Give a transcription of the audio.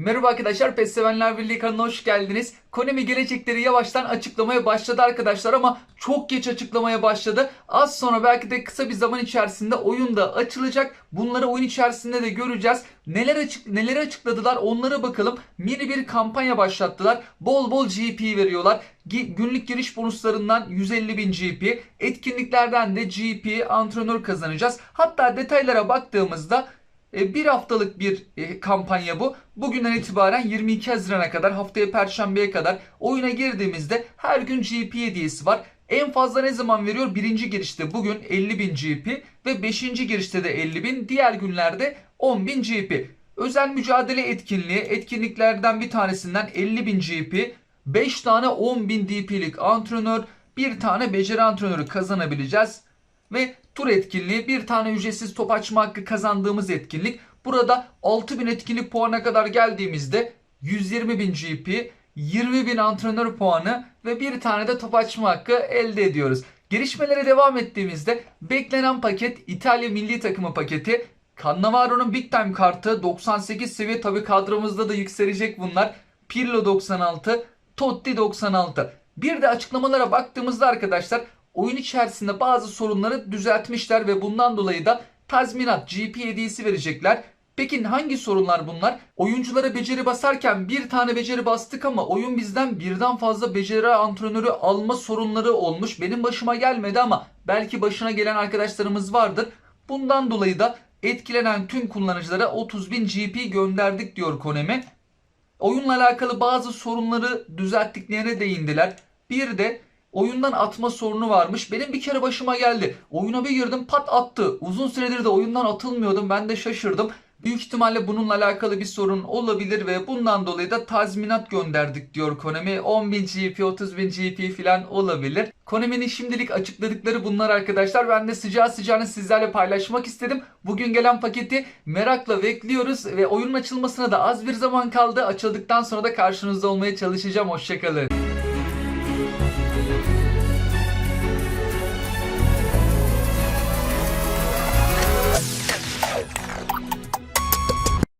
Merhaba arkadaşlar, PES Sevenler Birliği kanalına hoş geldiniz. Konami gelecekleri yavaştan açıklamaya başladı arkadaşlar ama çok geç açıklamaya başladı. Az sonra belki de kısa bir zaman içerisinde oyun da açılacak. Bunları oyun içerisinde de göreceğiz. Neler açık neleri açıkladılar onlara bakalım. Yeni bir kampanya başlattılar. Bol bol GP veriyorlar. Günlük giriş bonuslarından 150 bin GP, etkinliklerden de GP antrenör kazanacağız. Hatta detaylara baktığımızda bir haftalık bir e, kampanya bu. Bugünden itibaren 22 Haziran'a kadar haftaya Perşembe'ye kadar oyuna girdiğimizde her gün GP hediyesi var. En fazla ne zaman veriyor? Birinci girişte bugün 50.000 GP ve beşinci girişte de 50.000. Diğer günlerde 10.000 GP. Özel mücadele etkinliği etkinliklerden bir tanesinden 50.000 GP, 5 tane 10.000 DP'lik antrenör, bir tane beceri antrenörü kazanabileceğiz. Ve tur etkinliği bir tane ücretsiz top açma hakkı kazandığımız etkinlik. Burada 6000 etkinlik puana kadar geldiğimizde 120.000 GP, 20.000 antrenör puanı ve bir tane de top açma hakkı elde ediyoruz. Gelişmelere devam ettiğimizde beklenen paket İtalya milli takımı paketi. Cannavaro'nun Big Time kartı 98 seviye tabi kadromuzda da yükselecek bunlar. Pirlo 96, Totti 96. Bir de açıklamalara baktığımızda arkadaşlar oyun içerisinde bazı sorunları düzeltmişler ve bundan dolayı da tazminat GP hediyesi verecekler. Peki hangi sorunlar bunlar? Oyunculara beceri basarken bir tane beceri bastık ama oyun bizden birden fazla beceri antrenörü alma sorunları olmuş. Benim başıma gelmedi ama belki başına gelen arkadaşlarımız vardır. Bundan dolayı da etkilenen tüm kullanıcılara 30.000 GP gönderdik diyor Konemi. Oyunla alakalı bazı sorunları düzelttiklerine değindiler. Bir de oyundan atma sorunu varmış. Benim bir kere başıma geldi. Oyuna bir girdim pat attı. Uzun süredir de oyundan atılmıyordum. Ben de şaşırdım. Büyük ihtimalle bununla alakalı bir sorun olabilir ve bundan dolayı da tazminat gönderdik diyor Konami. 10.000 GP, 30.000 GP falan olabilir. Konami'nin şimdilik açıkladıkları bunlar arkadaşlar. Ben de sıcağı sıcağına sizlerle paylaşmak istedim. Bugün gelen paketi merakla bekliyoruz ve oyunun açılmasına da az bir zaman kaldı. Açıldıktan sonra da karşınızda olmaya çalışacağım. Hoşçakalın.